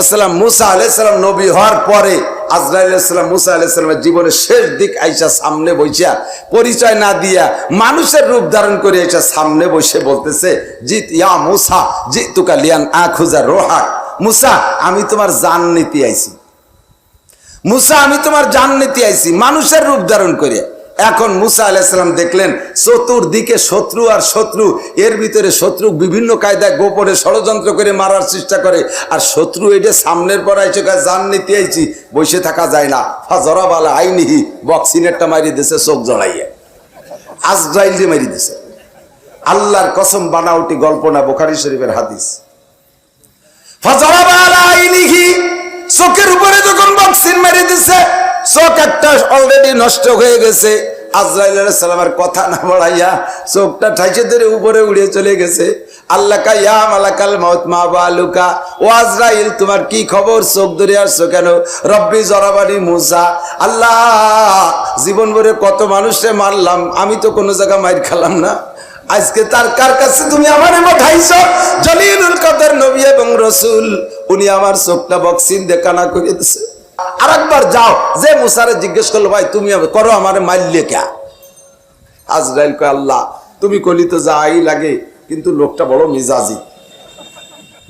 আসসালাম মুসা আলাইসালাম নবী হওয়ার পরে আজরাইল মুসা আলাইসালামের জীবনের শেষ দিক আইসা সামনে বইসা পরিচয় না দিয়া মানুষের রূপ ধারণ করে আইসা সামনে বসে বলতেছে, জিত ইয়া মুসা জি তুকা লিয়ান আখুজা রোহাক। মুসা, আমি তোমার জান নীতি আইছি। মুসা, আমি তোমার জান নীতি আইছি। মানুষের রূপ ধারণ করে। এখন মুসা আলাইসালাম দেখলেন চতুর্দিকে শত্রু আর শত্রু। এর ভিতরে শত্রু বিভিন্ন কায়দায় গোপনে ষড়যন্ত্র করে মারার চেষ্টা করে। আর শত্রু এটা সামনের পর কয়, জান নিতে আইছি, বসে থাকা যায় না। ফাজরা বালা আইনিহি, বক্সিনেরটা মারি দিছে, চোখ জড়াইয়ে। আজরাইল দিয়ে মারি দিছে। আল্লাহর কসম বানাউটি গল্প না বোখারি শরীফের হাদিস। ফাজরা বালা আইনিহি, চোখের উপরে যখন বক্সিন মেরে দিছে চোখ একটা অলরেডি নষ্ট হয়ে গেছে। আজরাইল কথা না বাড়াইয়া চোখটা ঠাইছে ধরে উপরে উড়ে চলে গেছে। মা বালুকা। ও আজরাইল, তোমার কি খবর? চোখ ধরে আসছো কেন? রব্বি জরাবানি মুসা। আল্লাহ, জীবন ভরে কত মানুষে মারলাম, আমি তো কোনো জায়গা মাইর খেলাম না। আজকে তার কার কাছে তুমি আমার পাঠাইছ? জলিলুল কদর নবী এবং রসুল, উনি আমার চোখটা বক্সিন দেখানা করে দিছে আর একবার যাও, যে মুসারে জিজ্ঞেস করল, ভাই, তুমি করো আমার মারলে কে? আজরাইল কয়, আল্লাহ, তুমি কলি তো যাই লাগে, কিন্তু লোকটা বড় মিজাজি।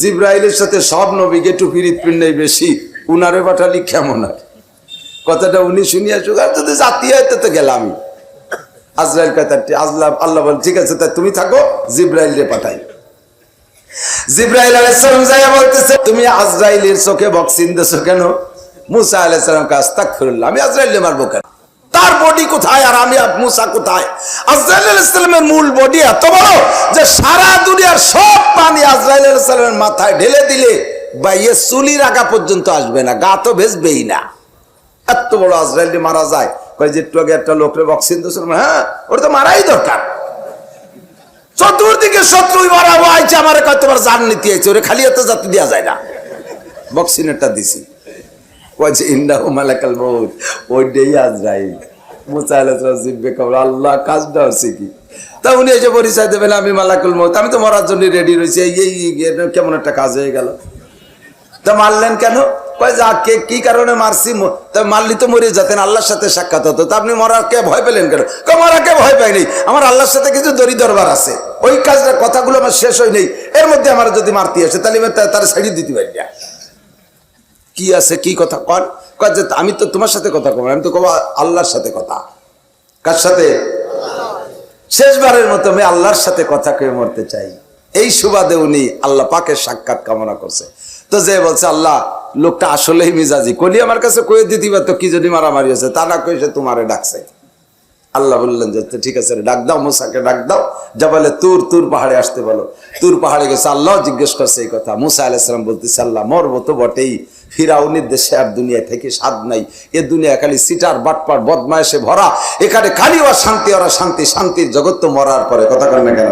জিব্রাইলের সাথে সব নবীকে টুপিরিত পিন্ডাই বেশি, উনারে পাঠালি কেমন আর? কথাটা উনি শুনিয়া সুগার, যদি জাতি হয়তো তো গেলাম আমি আজরাইল কথাটি আল্লাহ আল্লাহ বল, ঠিক আছে, তা তুমি থাকো জিব্রাইল রে পাঠাই। জিব্রাইল আলাইসালাম যাইয়া বলতেছে, তুমি আজরাইলের চোখে বক্সিন দেছো কেন? মুসা আমি আজরাইলে মারবো কেন? তার বডি কোথায় আর আমি মুসা কোথায়? আজরাইল আলাইসালামের মূল বডি এত বড় যে সারা দুনিয়ার সব পানি আজরাইল আলাইসালামের মাথায় ঢেলে দিলে বা ইয়ে পর্যন্ত আসবে না, গা তো ভেসবেই না। এত বড় মারা যায়। কয় যে একটু আগে একটা লোকরে বক্সিন দিয়েছিল হ্যাঁ ওটা তো মারাই দরকার। চতুর্দিকে শত্রুই মারা আইছে আমার তোমার জান নীতি ওরে খালি এত জাতি দেওয়া যায় না। বক্সিনেরটা দিছি। কয় যে ইন্না মালাকাল মুসা জিব্বে কবর, আল্লাহ কাজটা হচ্ছে কি? তা উনি এসে পরিচয় দেবেন, আমি মালাকুল মৌত আমি তো মরার জন্য রেডি রয়েছি। এই কেমন একটা কাজ হয়ে গেল? তা মারলেন কেন? কে, কি কারণে মারছি? মারলি তো মরে যেতেন, আল্লাহর সাথে সাক্ষাৎ হতো। তা আপনি মরাকে ভয় পেলেন কেন? মরাকে ভয় পাইনি আমার আল্লাহর সাথে কিছু দরি দরবার আছে। ওই কাজটা কথাগুলো আমার শেষ হয় নেই। এর মধ্যে আমার যদি মারতে আসে, তাহলে তার ছাড়িয়ে দিতে পারি না। কি আছে, কি কথা? কয় যে আমি তো তোমার সাথে কথা কব আমি তো কব আল্লাহর সাথে কথা। কার সাথে? শেষবারের মতো আমি আল্লাহর সাথে কথা কয়ে মরতে চাই। এই সুবাদে উনি আল্লাহ পাকের সাক্ষাৎ কামনা করছে। তো যে বলছে, আল্লাহ, লোকটা আসলেই মিজাজি। কলি আমার কাছে কয়ে দিতে পারতো কি যদি মারামারি হয়েছে তা না কয়ে সে তোমারে ডাকছে। আল্লাহ বললেন যে, তো ঠিক আছে ডাক দাও মুসাকে, ডাক দাও। যা বলে তুর তুর পাহাড়ে আসতে বলো। তুর পাহাড়ে গেছে, আল্লাহ জিজ্ঞেস করছে এই কথা। মুসা আলাইসালাম বলতেছে, আল্লাহ, মরবো তো বটেই। ফিরাউনির দেশে আর দুনিয়া থেকে স্বাদ নাই। এ দুনিয়া খালি সিটার, বাটপার, বদমায়েশে ভরা। এখানে খালি ওরা শান্তি ওরা শান্তি, শান্তির জগৎ তো মরার পরে, কথা না কেন?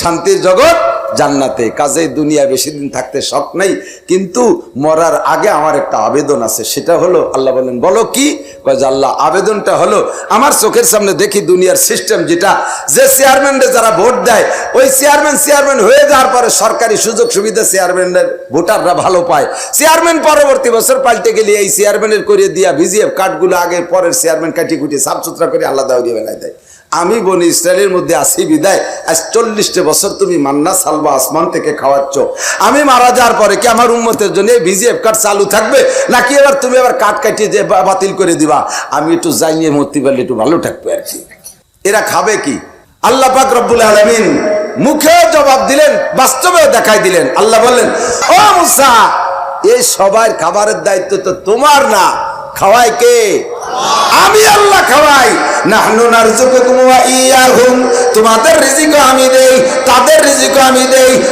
শান্তির জগৎ জান্নাতে। কাজে দুনিয়া বেশি দিন থাকতে শখ নাই, কিন্তু মরার আগে আমার একটা আবেদন আছে, সেটা হলো, আল্লাহ বলেন, বলো কি? কয় আল্লাহ, আবেদনটা হলো, আমার চোখের সামনে দেখি দুনিয়ার সিস্টেম যেটা, যে চেয়ারম্যানরে যারা ভোট দেয়, ওই চেয়ারম্যান চেয়ারম্যান হয়ে যাওয়ার পরে সরকারি সুযোগ সুবিধা চেয়ারম্যানের ভোটাররা ভালো পায়। চেয়ারম্যান পরবর্তী বছর পাল্টে গেলে এই চেয়ারম্যানের করে দিয়া ভিজিএফ কার্ডগুলো আগে পরের চেয়ারম্যান কাটি কুটি সাফ সুতরা করে আলাদা দিয়ে বেলায় দেয়। আমি বনি ইসরায়েলের মধ্যে আসি বিদায়। আজ চল্লিশটা বছর তুমি মান্না সালবা আসমান থেকে খাওয়াচ্ছ। আমি মারা যাওয়ার পরে কি আমার উন্মতের জন্য এই ভিজিএফ কার্ড চালু থাকবে? নাকি এবার তুমি আবার কার্ড কাটিয়ে যে বাতিল করে দিবা? আমি একটু জানিয়ে মরতে পারলে একটু ভালো থাকবে আর কি। এরা খাবে কি? আল্লাহ পাক রব্বুল আলমিন মুখে জবাব দিলেন, বাস্তবেও দেখাই দিলেন। আল্লাহ বললেন, ও মুসা, এই সবার খাবারের দায়িত্ব তো তোমার না। খাওয়াই কে? আমি আল্লাহ খাওয়াই। নাহনু ওয়া ইয়াহুম। তোমাদের রিজিকও আমি দেই, তাদের রিজিকও আমি দেই।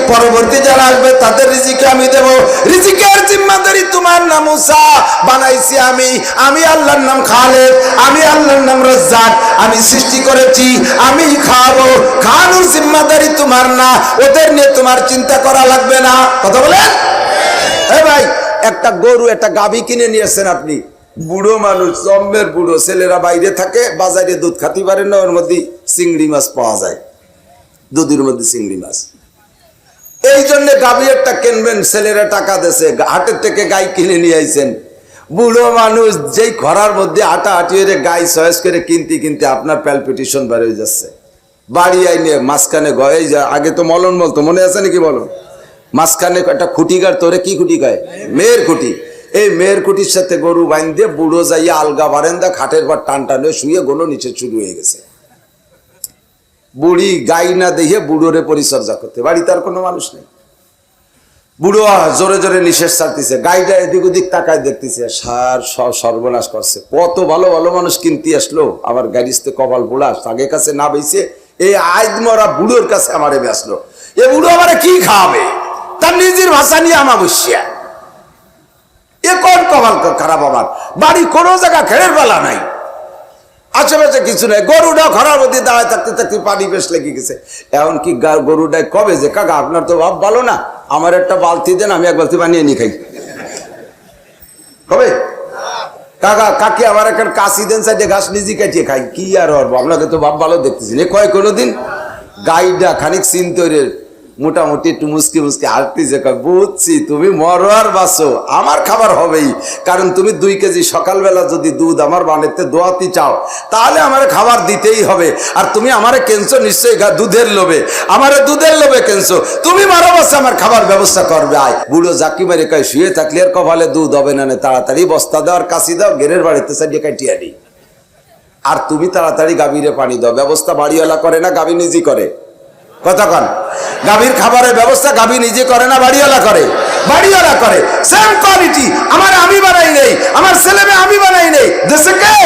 যারা আসবে, তাদের রিজিকও আমি দেব। রিজিকের জিম্মাদারি তোমার নাম মুসা বানাইছি আমি। আমি আল্লাহর নাম খালেক, আমি আল্লাহর নাম রাজ্জাক। আমি সৃষ্টি করেছি, আমি খাব। খানোর জিম্মাদারি তোমার না, ওদের নিয়ে তোমার চিন্তা করা লাগবে না। কথা বলেন? এ ভাই, একটা গরু, একটা গাভী কিনে নিয়েছেন আপনি। বুড়ো মানুষ, জম্মের বুড়ো, ছেলেরা বাইরে থাকে, বাজারে দুধ খাতে পারে না, ওর মধ্যে চিংড়ি মাছ পাওয়া যায়। দুধের মধ্যে চিংড়ি মাছ। এই জন্য গাভী একটা কিনবেন, ছেলেরা টাকা দেছে হাটের থেকে গাই কিনে নিয়ে আইছেন। বুড়ো মানুষ যেই খরার মধ্যে আটা আটি হয়ে গাই সয়েস করে কিনতে কিনতে আপনার প্যালপিটিশন হয়ে যাচ্ছে। বাড়ি আইনে মাঝখানে গয়ে যা আগে তো মলন বলতো, মনে আছে নাকি বলো? মাঝখানে একটা খুঁটি গার তোরে কি খুঁটি গায় মেয়ের খুঁটি। এই মেয়ের কুটির সাথে গরু বাইন দিয়ে বুড়ো যাইয়া আলগা বারেন্দা খাটের পর টান টানে শুয়ে গোলো নিচে শুরু হয়ে গেছে। বুড়ি গাই না দেখে বুড়োরে পরিচর্যা করতে। বাড়িতে আর কোনো মানুষ নেই। বুড়ো জোরে জোরে নিঃশ্বাস ছাড়তেছে। গাইটা এদিক ওদিক তাকায় দেখতেছে, সার সর্বনাশ করছে। কত ভালো ভালো মানুষ কিনতে আসলো। আমার গাড়িতে কপাল বুড়া আগে কাছে না বেছে এই আইদ মরা বুড়োর কাছে আমারে বেসলো এ বুড়ো আমারে কি খাওয়াবে? তার নিজের ভাষা নিয়ে আমা বসিয়া এ কোন কপাল খারাপ আমার বাড়ি কোনো জায়গা খেড়ের বেলা নাই। আশেপাশে কিছু নাই। গরুটা খরার মধ্যে দাঁড়ায় থাকতে থাকতে পানি বেশ লেগে গেছে। এমন কি গা- গরুটায় কবে যে? কাকা, আপনার তো ভাব ভালো না। আমার একটা বালতি দেন, আমি এক বালতি বানিয়ে নিয়ে খাই। কবে কাকা, কাকি আমার একটা কাশি দেন, সাইডে ঘাস নিজে কাটিয়ে খাই। কি আর হরবো? আপনাকে তো ভাব ভালো দেখতেছি। কয় কোনোদিন গাইডা, খানিক চিন্তরের মোটামুটি একটু মুসকি মুসকি হাঁটতেছে কয়, বুঝছি, তুমি মরো আর বাঁচো আমার খাবার হবেই। কারণ তুমি দুই কেজি সকালবেলা যদি দুধ আমার বানাতে দোয়াতি চাও, তাহলে আমার খাবার দিতেই হবে। আর তুমি আমারে কেনছো নিশ্চয়ই দুধের লোভে। আমারে দুধের লোভে কেনছো। তুমি মারো বাসে, আমার খাবার ব্যবস্থা করবে, আয়। বুড়ো জাকি মেরে কয়, শুয়ে থাকলে আর কপালে দুধ হবে না তাড়াতাড়ি বস্তা দাও আর কাশি দাও গেরের বাড়িতে সাইডে কাটিয়ে দিই আর তুমি তাড়াতাড়ি গাভীরে পানি দাও, ব্যবস্থা বাড়িওয়ালা করে না, গাভী নিজে করে। কন। গাভীর খাবারের ব্যবস্থা গাভী নিজে করে না, বাড়িওয়ালা করে? বাড়িওয়ালা করে। সেম কোয়ালিটি আমার আমি বানাই নেই, আমার ছেলে আমি বানাই নেই। দেশে কে?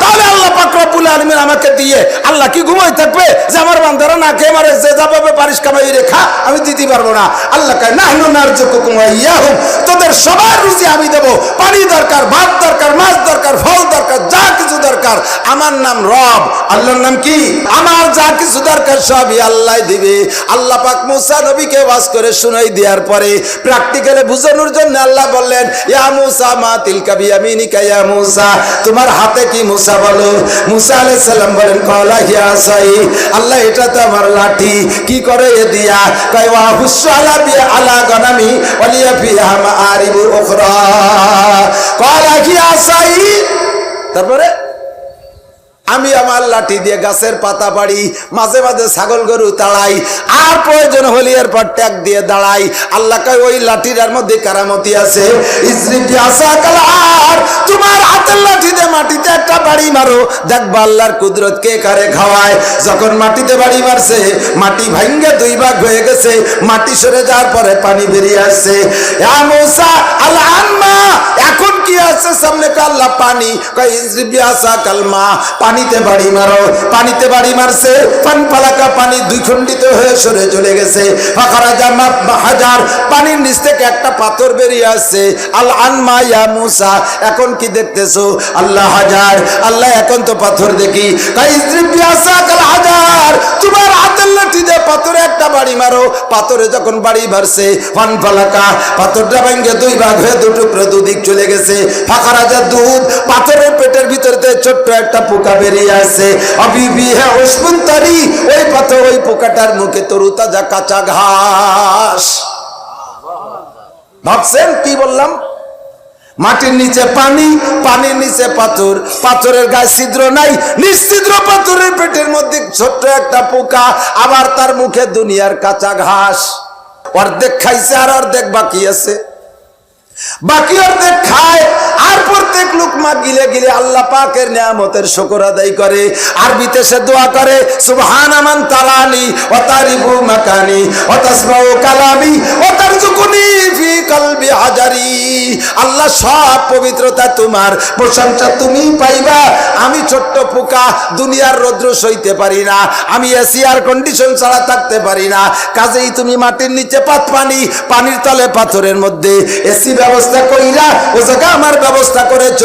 তাহলে আল্লাহ পাক রব্বুল আলামিন আমাকে দিয়ে আল্লাহ কি ঘুমাই থাকবে? যে আমার বান্দারা না খেয়ে মারে, যে যাবে পারিস কামাই রেখা আমি দিতে পারব না। আল্লাহ কয় না হলো নারজুকুকুম ওয়া ইয়াহুম। তোদের সবার রুজি আমি দেব। পানি দরকার, ভাত দরকার, মাছ দরকার, ফল দরকার, যা কিছু দরকার। আমার নাম রব। আল্লাহর নাম কি? আমার যা কিছু দরকার সবই আল্লাহ দিবে। আল্লাহ পাক মুসা নবীকে বাস করে শুনাই দেওয়ার পরে প্র্যাকটিক্যালে বুঝানোর জন্য আল্লাহ বললেন, ইয়া মুসা, মা তিলকা বিয়ামিনিকা, ইয়া মুসা, তোমার হাতে কি মুসা বলো। মুসা আলাইহিস সালাম বলেন, কলা হিয়া সাই, আল্লাহ এটা তো আমার লাঠি, কি করে এ দিয়া? কয়, ওয়া হুসালা বি আলা গনামি, ওয়ালিয়া ফিহা মাআরিবু উখরা। কলা হিয়া তারপরে আমি আমার লাঠি দিয়ে গাছের পাতা পাড়ি মাঝে মাঝে ছাগল গরু তাড়াই, আর প্রয়োজন হলে এরপর ট্যাগ দিয়ে দাঁড়াই। আল্লাহ কয়, ওই লাঠিটার মধ্যে কারামতি আছে। আসা কালার, তোমার হাতের লাঠি দিয়ে মাটিতে একটা বাড়ি মারো। দেখবা আল্লাহর কুদরত কে কারে খাওয়ায়। যখন মাটিতে বাড়ি মারছে, মাটি ভাঙ্গে দুই ভাগ হয়ে গেছে, মাটি সরে যাওয়ার পরে পানি বেরিয়ে আসছে। ইয়া আছে? সামনে কা আল্লাহ পানি। কালমা পানিতে বাড়ি মারো। পানিতে বাড়ি মারছে। পান পালাকা পানি দুই খণ্ডিত হয়ে সরে চলে গেছে। হাজার পানির নিচ থেকে একটা পাথর বেরিয়ে আসছে। মুসা, এখন কি দেখতেছো? আল্লাহ হাজার, আল্লাহ এখন তো পাথর দেখি। হাজার, তোমার হাতের লাঠি দিয়ে পাথরে একটা বাড়ি মারো। পাথরে যখন বাড়ি মারছে ফান ফালাকা পাথরটা ভেঙে দুই ভাগ হয়ে দুটুকরো দুদিক চলে গেছে। ফাঁকা রাজার দুধ, পাথরের পেটের ভিতর থেকে ছোট্ট একটা পোকা বেরিয়ে আসে। হ্যাঁ ওই পাথর ওই পোকাটার মুখে তরু তাজা কাঁচা ঘাস। ভাবছেন কি বললাম? মাটির নিচে পানি, পানির নিচে পাথর। পাথরের গায়ে ছিদ্র নাই নিশ্চিদ্র পাথরের পেটের মধ্যে ছোট্ট একটা পোকা, আবার তার মুখে দুনিয়ার কাঁচা ঘাস। অর্ধেক খাইছে আর অর্ধেক বাকি আছে। বাকি অর্ধেক খায় প্রত্যেক লোকমা গিলে গিলে আল্লাহ পাকের নিয়ামতের শুকর আদায় করে। আরবিতে সে দোয়া করে সুবহান আমান তালানি ও তারিবু মাকানি ও তাসমাউ কালামি ও তারজুকুনি ফি কলবি হাজারি। আল্লাহ সব পবিত্রতা তোমার, প্রশংসা তুমি পাইবা। আমি ছোট্ট পোকা, দুনিয়ার রৌদ্র সইতে পারি না। আমি এসি আর কন্ডিশন ছাড়া থাকতে পারি না। কাজেই তুমি মাটির নিচে পাত পানি, পানির তলে পাথরের মধ্যে। এসি ব্যবস্থা কইরা, ও জায়গা আমার ব্যবস্থা করেছ?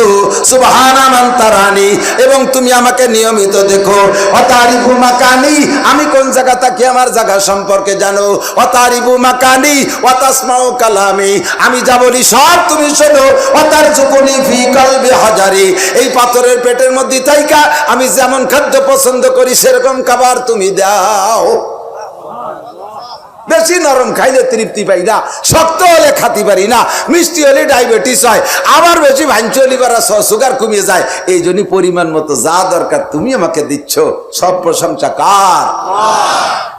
সুবহান আমান তারানি এবং তুমি আমাকে নিয়মিত দেখো। অতারিবু মাকানি, আমি কোন জায়গা থাকি আমার জায়গা সম্পর্কে জানো? অতারিবু মাকানি অতাসমাও কালামি, আমি যা বলি সব তুমি শোনো। অতার চুকুনি ফি কলবে হাজারি, এই পাথরের পেটের মধ্যে তাইকা আমি যেমন খাদ্য পছন্দ করি, সেরকম খাবার তুমি দাও। বেশি নরম খাইলে তৃপ্তি পাই না, শক্ত হলে খাতি পারি না, মিষ্টি হলে ডায়াবেটিস হয়, আবার বেশি ভাঞ্চলি বাড়া সুগার কমিয়ে যায়। এই জন্য পরিমাণ মতো যা দরকার তুমি আমাকে দিচ্ছ, সব প্রশংসা কার?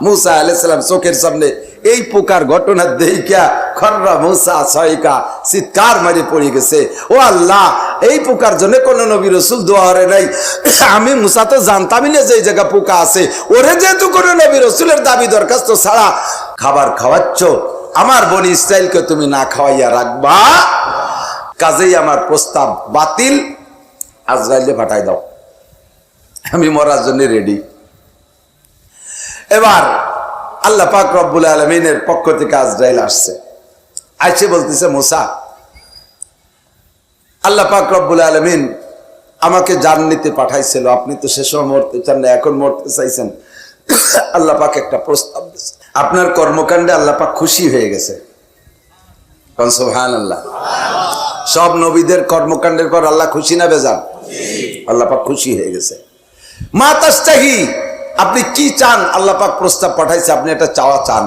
মুসা আলাইসালাম চোখের সামনে এই পোকার ঘটনা দেখিয়া খররা মুসা সয়কা চিৎকার মারি পড়ে গেছে। ও আল্লাহ, এই পোকার জন্য কোনো নবী রসুল দোয়া হরে নাই। আমি মুসা তো জানতামই না যে এই জায়গা পোকা আছে। ওরে যেহেতু কোনো নবী রসুলের দাবি দরখাস্ত ছাড়া খাবার খাওয়াচ্ছ, আমার বনি ইসরায়েলকে তুমি না খাওয়াইয়া রাখবা। কাজেই আমার প্রস্তাব বাতিল আজরাইলে পাঠাই দাও। আমি মরার জন্য রেডি এবার আল্লাহ পাক রব্বুল আলমিনের পক্ষ থেকে আজরাইল আসছে। আইসে বলতেছে, মোসা, আল্লাহ পাক রব্বুল আলমিন আমাকে জান নিতে পাঠাইছিল। আপনি তো সে সময় মরতে চান না, এখন মরতে চাইছেন। আল্লাহ পাক একটা প্রস্তাব দিয়েছে আপনার কর্মকাণ্ডে আল্লাহ পাক খুশি হয়ে গেছে। আল্লাহ সব নবীদের কর্মকাণ্ডের পর আল্লাহ খুশি না বেজান? আল্লাহ পাক খুশি হয়ে গেছে। মা তাস্তাহি, আপনি কি চান? আল্লাহ পাক প্রস্তাব পাঠাইছে, আপনি এটা চাওয়া চান।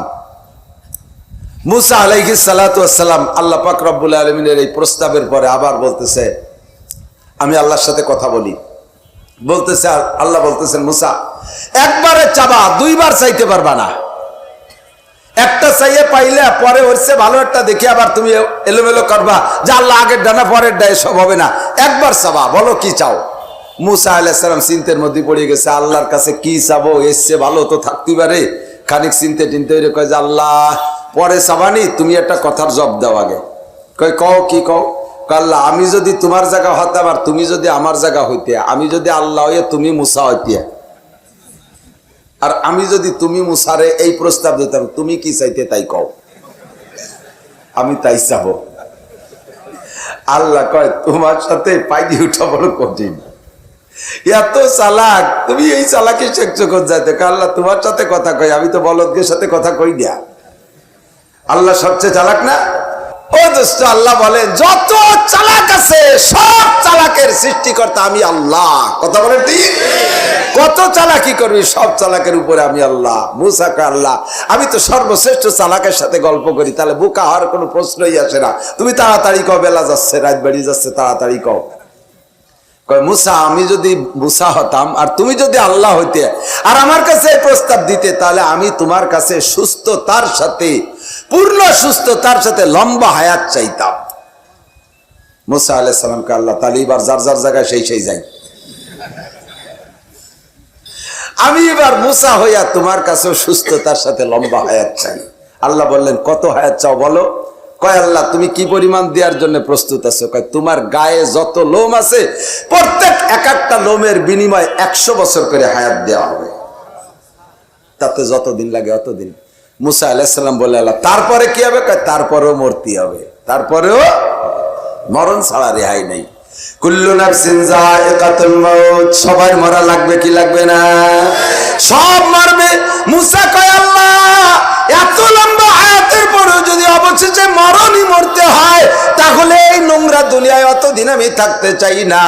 মুসা আলাইহি সালাতাম আল্লাহ পাক রব্বুল আলমিনের এই প্রস্তাবের পরে আবার বলতেছে, আমি আল্লাহর সাথে কথা বলি। বলতেছে, আল্লাহ বলতেছেন, মুসা, একবারে চাবা, দুইবার চাইতে পারবা না। চাইয়ে পাইলে পরে হচ্ছে ভালো একটা দেখে আবার তুমি এলোমেলো করবা। যে আল্লাহ আগের ডানা, পরের ডায়ে সব হবে না। একবার চাবা, বলো কি চাও? মুসা আলাইসালাম চিন্তের মধ্যে পড়ে গেছে, আল্লাহর কাছে কি চাবো? এসছে ভালো তো থাকতে পারে। খানিক চিনতে টিনতে হইলে কয় যে আল্লাহ, পরে চাবানি, তুমি একটা কথার জব দাও আগে। কয়, কও কি কও? আল্লাহ, আমি যদি তোমার জায়গা হতাম আর তুমি যদি আমার জায়গা হইতে, আমি যদি আল্লাহ হইয়া তুমি মুসা হইতে। আর আমি যদি তুমি মুসারে এই প্রস্তাব দিতাম, তুমি কি চাইতে তাই কও? আমি তাই চাবো। আল্লাহ কয়, তোমার সাথে পাইনি উঠা বড় কঠিন। এত চালাক, তুমি এই চালাকি শেখছো কোন যাইতে। আল্লাহ, তোমার সাথে কথা কই, আমি তো বলদকের সাথে কথা কই না। আল্লাহ সবচেয়ে চালাক না? ও আল্লাহ বলে যত চালাক আছে, সব চালাকের সৃষ্টিকর্তা আমি আল্লাহ। কথা বলে ঠিক? কত করবি? সব চালাকের উপরে আমি আল্লাহ আল্লাহ। আমি তো সর্বশ্রেষ্ঠ চালাকের সাথে গল্প করি, তাহলে বুকা হওয়ার কোনো প্রশ্নই আসে না। তুমি তাড়াতাড়ি কও, বেলা যাচ্ছে, রাত বাড়ি যাচ্ছে, তাড়াতাড়ি কও। কয়, মুসা, আমি যদি মুসা হতাম, আর তুমি যদি আল্লাহ হইতে, আর আমার কাছে প্রস্তাব দিতে, তাহলে আমি তোমার কাছে সুস্থতার সাথে পূর্ণ সুস্থতার সাথে লম্বা হায়াত চাইতাম। মুসা আলাহ আল্লাহ তাহলে এবার যার যার জায়গায় সেই সেই যাই। আমি এবার মুসা হইয়া তোমার কাছেও সাথে লম্বা হায়াত চাই। আল্লাহ বললেন, কত হায়াত চাও বলো? কয়, আল্লাহ, তুমি কি পরিমাণ দেওয়ার জন্য প্রস্তুত আছো? কয়, তোমার গায়ে যত লোম আছে, প্রত্যেক এক একটা লোমের বিনিময়ে একশো বছর করে হায়াত দেওয়া হবে। তাতে যত দিন লাগে অত দিন মুসা আলাহিসাল্লাম বলে আল্লাহ, তারপরে কি হবে? তারপরেও মূর্তি হবে। তারপরেও মরণ ছাড়া রেহাই নেই। কুল্লু সবার মরা লাগবে কি লাগবে না? সব মরবে। মুসা কয় তাহলে এই নোংরা দুনিয়ায় অতদিন আমি থাকতে চাই না।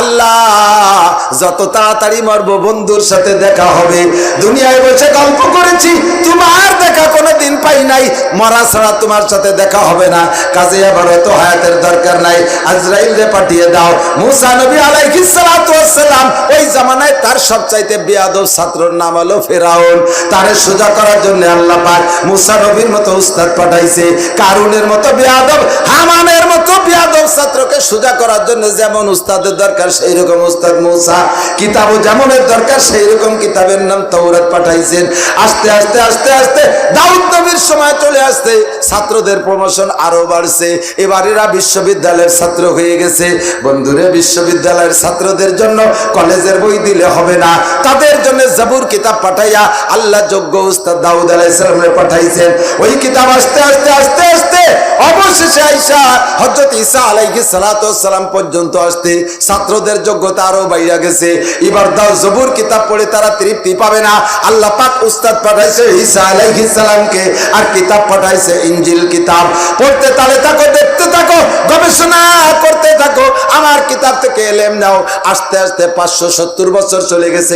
আল্লাহ, যত তাড়াতাড়ি মরবো বন্ধুর সাথে দেখা হবে। দুনিয়ায় বসে গল্প করেছি, তোমার দেখা কোনো দিন পাই নাই। মরা ছাড়া তোমার সাথে দেখা হবে না। কাজে আবার অত হায়াতের দরকার নাই। আজরাইল রে পাঠিয়ে দাও। মুসা নবী আলাইহিস সালাতু ওয়াসসালাম ওই জামানায় তার সবচাইতে বেয়াদব ছাত্রর নাম হলো ফেরাউন। তারে সোজা করার জন্য আল্লাহ পাক মুসা নবীর মতো উস্তাদ পাঠাইছে। কারুনের মতো বেয়াদব হামানের মতো বেয়াদব ছাত্রকে সোজা করার জন্য যেমন উস্তাদের দরকার সেই রকম উস্তাদ মুসা। কিতাবও যেমনের দরকার সেই রকম কিতাবের নাম তৌরাত পাঠাইছেন। আস্তে আস্তে আস্তে আস্তে দাউদ নবীর সময় চলে আসতে ছাত্রদের প্রমোশন আরও বাড়ছে। এবার এরা বিশ্ববিদ্যালয়ের ছাত্র হয়ে গেছে। বন্ধুরে, বিশ্ববিদ্যালয়ের ছাত্রদের জন্য কলেজের বই দিলে হবে না। তাদের জন্য জাবুর কিতাব পাঠাইয়া আল্লাহ যোগ্য উস্তাদ দাউদ আলাইসালামে পাঠাইছেন। ওই কিতাব আস্তে আস্তে আস্তে আস্তে অবশেষে আসতে আস্তে পাঁচশো সত্তর বছর চলে গেছে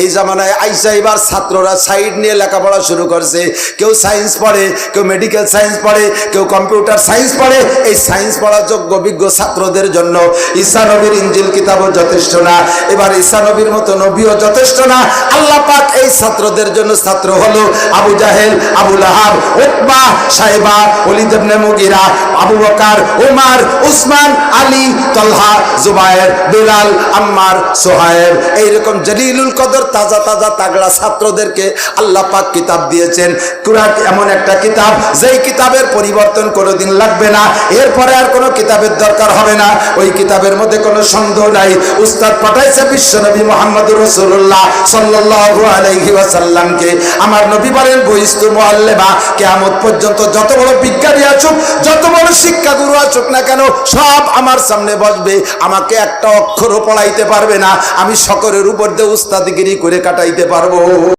এই জামানায় আইসা এবার ছাত্ররা সাইড নিয়ে লেখাপড়া শুরু করছে। কেউ সায়েন্স পড়ে, কেউ মেডিকেল সায়েন্স পড়ে, কেউ কম্পিউটার সায়েন্স পড়ে, এই সায়েন্স পড়া যোগ্য বিজ্ঞ ছাত্রদের জন্য ঈসা নবীর ইঞ্জিল কিতাবও যথেষ্ট না। এবার ঈসা নবীর মতো নবীও যথেষ্ট না। আল্লাহ পাক এই ছাত্রদের জন্য ছাত্র হলো আবু জাহেল, আবু লাহাব, উকবা সাহেবা ওলিদ ইবনে মুগিরা, আবু বকর, উমার, উসমান, আলী, তলহা, জুবায়ের, বিলাল, আম্মার, সোহায়েব। এইরকম জলিলুল কদর, তাজা তাজা তাগড়া ছাত্রদেরকে আল্লাহ পাক কিতাব দিয়েছেন। কুরআন এমন একটা কিতাব, যেই কিতাবের পরিবর্তন কোনোদিন লাগবে না। এরপরে আর কোনো কিতাবের দরকার হবে না। ওই কিতাবের মধ্যে কোনো সন্দেহ নাই। উস্তাদ পাঠাইছে বিশ্বনবী মোহাম্মদুর রসুল্লাহ সাল্লাল্লাহু আলাইহি ওয়াসাল্লামকে। আমার নবী বলেন বহিস্তু মুআল্লিমা, কিয়ামত পর্যন্ত যত বড় বিজ্ঞানী আসুক, যত বড় শিক্ষাগুরু আসুক না কেন, সব আমার সামনে বসবে। আমাকে একটা অক্ষরও পড়াইতে পারবে না। আমি সকলের উপর দিয়ে উস্তাদগিরি করে কাটাইতে পারব।